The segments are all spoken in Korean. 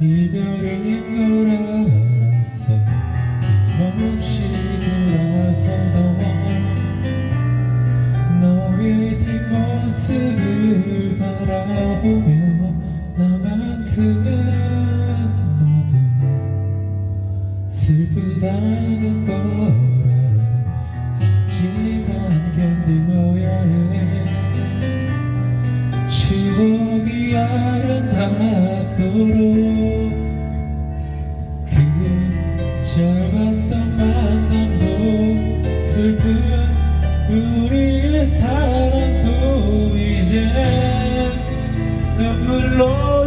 이별인 걸 알았어. 힘없이 돌아서도 너의 뒷모습을 바라보며 나만큼 너도 슬프다는 걸 알아. 하지만 견뎌야 해. 추억이 아름답도록 눈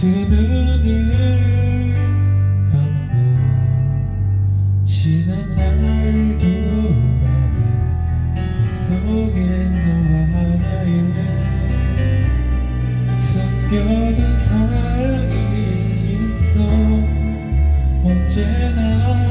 두 눈을 감고 지난 날 돌아봐 그 속에 너와 나의 숨겨둔 사랑이 있어 언제나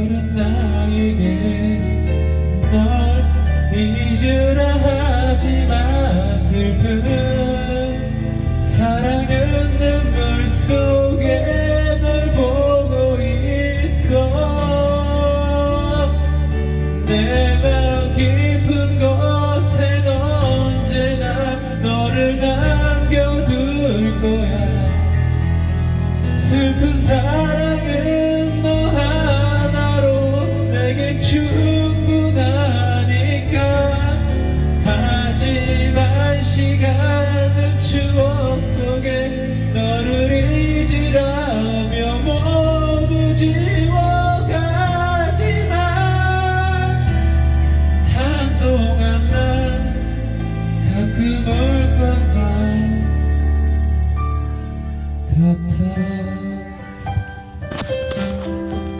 이별은 나에게 널 잊으라 하지만 슬픈 사랑은 눈물 속에 널 보고 있어. 내맘 깊은 곳엔 언제나 너를 남겨둘 거야. 슬픈 사랑